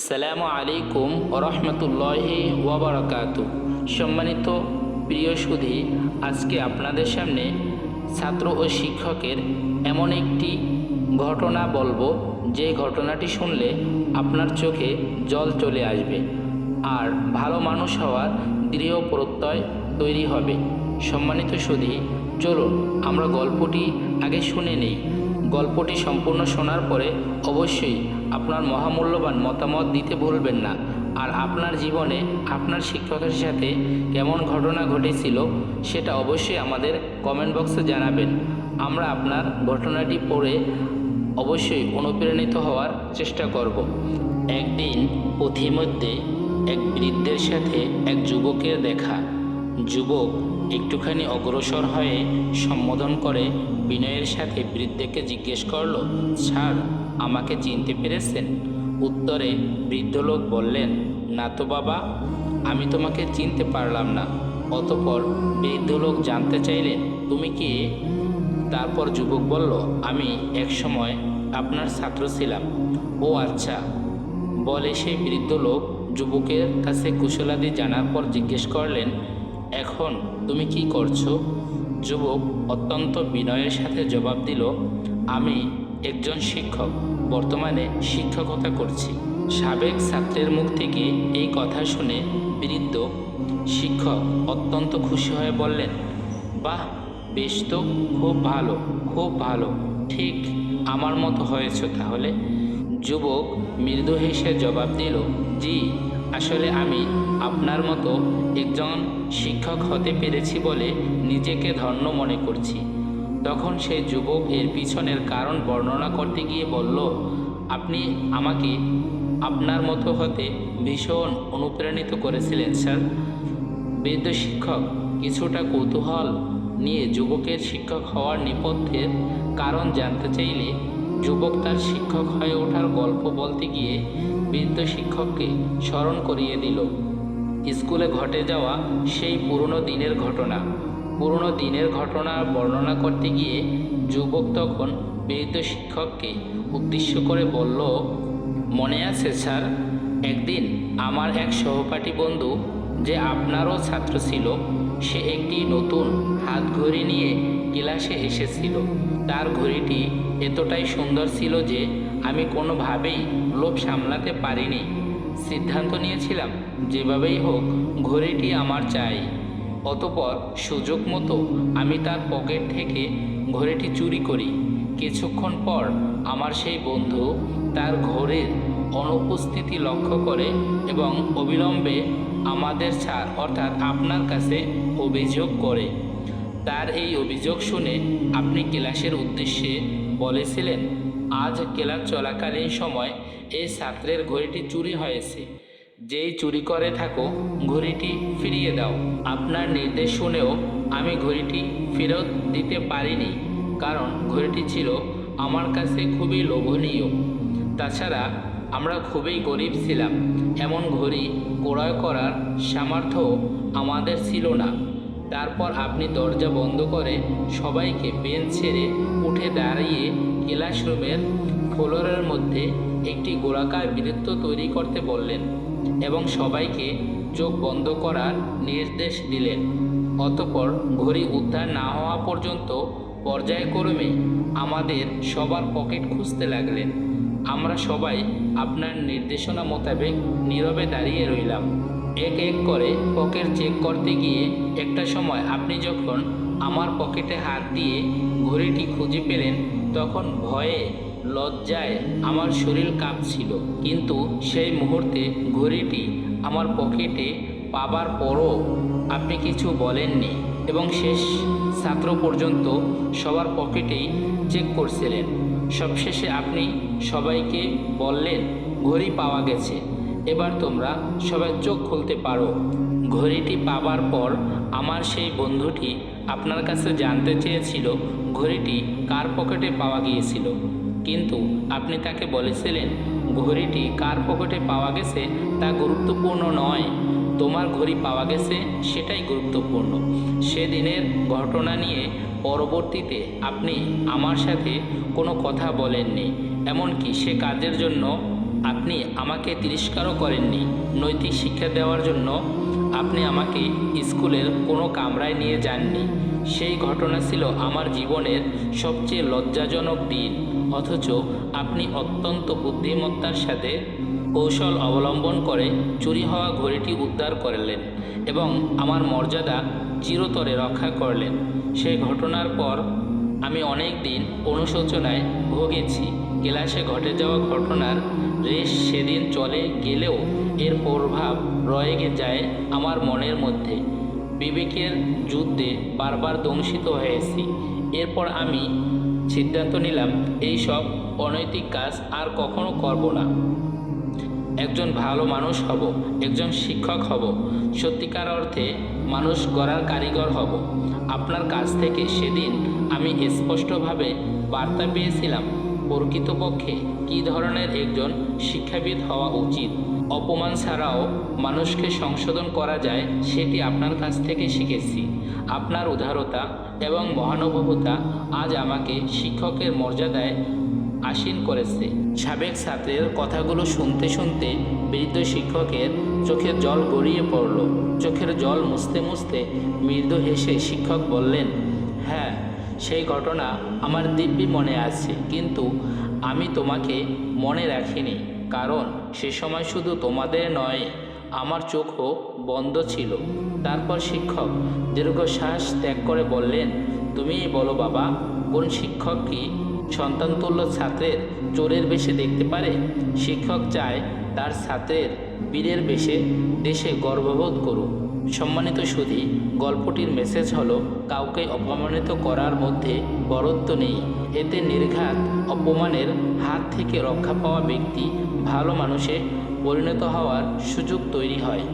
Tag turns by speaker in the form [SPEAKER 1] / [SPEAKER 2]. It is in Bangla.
[SPEAKER 1] আসসালামু আলাইকুম রহমতুল্লাহি ওবরাকাতু সম্মানিত প্রিয় সুধী, আজকে আপনাদের সামনে ছাত্র ও শিক্ষকের এমন একটি ঘটনা বলব। যে ঘটনাটি শুনলে আপনার চোখে জল চলে আসবে আর ভালো মানুষ হওয়ার দৃঢ় প্রত্যয় তৈরি হবে। সম্মানিত সুধী, চলুন আমরা গল্পটি আগে শুনে নেই। গল্পটি সম্পূর্ণ শোনার পরে অবশ্যই আপনার মহামূল্যবান মতামত দিতে ভুলবেন না। আর আপনার জীবনে আপনার শিক্ষকের সাথে কেমন ঘটনা ঘটেছিল সেটা অবশ্যই আমাদের কমেন্ট বক্সে জানাবেন। আমরা আপনার ঘটনাটি পড়ে অবশ্যই অনুপ্রাণিত হওয়ার চেষ্টা করব। একদিন পথিমধ্যে এক বৃদ্ধের সাথে এক যুবকের দেখা। যুবক একটুখানি অগ্রসর হয়ে সম্বোধন করে বিনয়ের সাথে বৃদ্ধকে জিজ্ঞেস করল, স্যার, আমাকে চিনতে পেরেছেন? উত্তরে বৃদ্ধ লোক বললেন, না তো বাবা, আমি তোমাকে চিনতে পারলাম না। অতপর বৃদ্ধ লোক জানতে চাইলেন, তুমি কি? তারপর যুবক বলল, আমি এক সময় আপনার ছাত্র ছিলাম। ও আচ্ছা বলে সেই বৃদ্ধ লোক যুবকের কাছে কুশলাদি জানার পর জিজ্ঞেস করলেন এখন তুমি কি করছ? যুবক অত্যন্ত বিনয়ের সাথে জবাব দিল, আমি একজন শিক্ষক। বর্তমানে শিক্ষকতা করছি। সাবেক ছাত্রের মুখ থেকে এই কথা শুনে বৃদ্ধ শিক্ষক অত্যন্ত খুশি হয়ে বললেন, বাহ, বেশ তো, খুব ভালো খুব ভালো। ঠিক আমার মতো হয়েছ তাহলে? যুবক মৃদু হেসে জবাব দিল, জি আসলে আমি আপনার মতো একজন শিক্ষক হতে পেরেছি বলে নিজেকে ধন্য মনে করছি। তখন সেই যুবক এর পিছনের কারণ বর্ণনা করতে গিয়ে বলল, আপনি আমাকে আপনার মতো হতে ভীষণ অনুপ্রাণিত করেছিলেন, স্যার। বৃদ্ধ শিক্ষক, কিছুটা কৌতূহল নিয়ে যুবকের শিক্ষক হওয়ার নেপথ্যের কারণ জানতে চাইলে যুবক তার শিক্ষক হয়ে ওঠার গল্প বলতে গিয়ে বৃদ্ধ শিক্ষককে স্মরণ করিয়ে দিল। স্কুলে ঘটে যাওয়া সেই পুরনো দিনের ঘটনা। পুরনো দিনের ঘটনা বর্ণনা করতে গিয়ে যুবক তখন বৃদ্ধ শিক্ষককে উদ্দেশ্য করে বলল, মনে আছে স্যার, একদিন আমার এক সহপাঠী বন্ধু যে আপনারও ছাত্র ছিল, সে একটি নতুন হাত ঘড়ি নিয়ে ক্লাসে এসেছিল। তার ঘড়িটি এতটাই সুন্দর ছিল যে আমি কোনোভাবেই লোভ সামলাতে পারিনি। সিদ্ধান্ত নিয়েছিলাম, যেভাবেই হোক, ঘড়িটি আমার চাই। অতপর সুযোগ মতো আমি তার পকেট থেকে ঘড়িটি চুরি করি। কিছুক্ষণ পর আমার সেই বন্ধু তার ঘড়ির অনুপস্থিতি লক্ষ্য করে এবং অবিলম্বে আমাদের ছাড়, অর্থাৎ আপনার কাছে অভিযোগ করে। তার এই অভিযোগ শুনে আপনি ক্লাসের উদ্দেশ্যে বলেছিলেন, আজ ক্লাস চলাকালীন সময় এই ছাত্রের ঘড়িটি চুরি হয়েছে। যেই চুরি করে থাকো ঘড়িটি ফিরিয়ে দাও। আপনার নির্দেশ শুনেও আমি ঘড়িটি ফেরত দিতে পারিনি, কারণ ঘড়িটি ছিল আমার কাছে খুবই লোভনীয়। তাছাড়া আমরা খুবই গরিব ছিলাম। এমন ঘড়ি ক্রয় করার সামর্থ্য আমাদের ছিল না। তারপর আপনি দরজা বন্ধ করে সবাইকে বেঞ্চ ছেড়ে উঠে দাঁড়িয়ে ক্লাসরুমের ফ্লোরের মধ্যে একটি গোলাকার বৃত্ত তৈরি করতে বললেন এবং সবাইকে চোখ বন্ধ করার নির্দেশ দিলেন। অতপর ঘড়ি উদ্ধার না হওয়া পর্যন্ত পর্যায়ক্রমে আমাদের সবার পকেট খুঁজতে লাগলেন। আমরা সবাই আপনার নির্দেশনা মোতাবেক নীরবে দাঁড়িয়ে রইলাম। এক এক করে পকেট চেক করতে গিয়ে একটা সময় আপনি যখন আমার পকেটে হাত দিয়ে ঘড়িটি খুঁজে পেলেন, তখন ভয়ে লজ্জায় আমার শরীর কাঁপছিল। কিন্তু সেই মুহূর্তে ঘড়িটি আমার পকেটে পাবার পরও আপনি কিছু বলেননি এবং শেষ ছাত্র পর্যন্ত সবার পকেটেই চেক করছিলেন। সবশেষে আপনি সবাইকে বললেন, ঘড়ি পাওয়া গেছে। এবার তোমরা সবাই চোখ খুলতে পারো। ঘড়িটি পাবার পর আমার সেই বন্ধুটি আপনার কাছে জানতে চেয়েছিল ঘড়িটি কার পকেটে পাওয়া গিয়েছিল। কিন্তু আপনি তাকে বলেছিলেন, ঘড়িটি কার পকেটে পাওয়া গেছে তা গুরুত্বপূর্ণ নয়। তোমার ঘড়ি পাওয়া গেছে সেটাই গুরুত্বপূর্ণ। সেদিনের ঘটনা নিয়ে পরবর্তীতে আপনি আমার সাথে কোনো কথা বলেননি। এমনকি সে কাজের জন্য আপনি আমাকে তিরস্কারও করেননি। নৈতিক শিক্ষা দেওয়ার জন্য আপনি আমাকে স্কুলের কোনো কামরায় নিয়ে যাননি। সেই ঘটনা ছিল আমার জীবনের সবচেয়ে লজ্জাজনক দিন। অথচ আপনি অত্যন্ত বুদ্ধিমত্তার সাথে কৌশল অবলম্বন করে চুরি হওয়া ঘড়িটি উদ্ধার করলেন এবং আমার মর্যাদা চিরতরে রক্ষা করলেন। সেই ঘটনার পর আমি অনেক দিন অনুশোচনায় ভুগেছি। ক্লাসে ঘটে যাওয়া ঘটনার রেশ সেদিন চলে গেলেও এর প্রভাব রয়ে যায় আমার মনের মধ্যে। বিবেকের যুদ্ধে বারবার দংশিত হয়েছি। এরপর আমি সিদ্ধান্ত নিলাম, এই সব অনৈতিক কাজ আর কখনো করব না। একজন ভালো মানুষ হব, একজন শিক্ষক হব, সত্যিকার অর্থে মানুষ গড়ার কারিগর হব। আপনার কাছ থেকে সেদিন আমি স্পষ্টভাবে বার্তা পেয়েছিলাম প্রকৃতপক্ষে কী ধরনের একজন শিক্ষাবিদ হওয়া উচিত? অপমান ছাড়াও মানুষকে সংশোধন করা যায়, সেটি আপনার কাছ থেকে শিখেছি। আপনার উদারতা এবং মহানুভবতা আজ আমাকে শিক্ষকের মর্যাদায় আসীন করেছে। সাবেক ছাত্রের কথাগুলো শুনতে শুনতে বৃদ্ধ শিক্ষকের চোখের জল গড়িয়ে পড়ল। চোখের জল মুছতে মুছতে মৃদু হেসে শিক্ষক বললেন সেই ঘটনা আমার দিব্যি মনে আছে, কিন্তু আমি তোমাকে মনে রাখিনি, কারণ সে সময় শুধু তোমাদের নয়, আমার চোখও বন্ধ ছিল। তারপর শিক্ষক দীর্ঘশ্বাস ত্যাগ করে বললেন, তুমি বলো বাবা, কোন শিক্ষক কি সন্তানতুল্য ছাত্রের চোরের বেশে দেখতে পারে? শিক্ষক চায়, তার ছাত্রের বীরের বেশে দেশে গর্ববোধ করুক। সম্মানিত সুধী, গল্পটির মেসেজ হল, কাউকে অপমানিত করার মধ্যে বরত্ব নেই। এতে নির্ঘাত অপমানের হাত থেকে রক্ষা পাওয়া ব্যক্তি ভালো মানুষে পরিণত হওয়ার সুযোগ তৈরি হয়।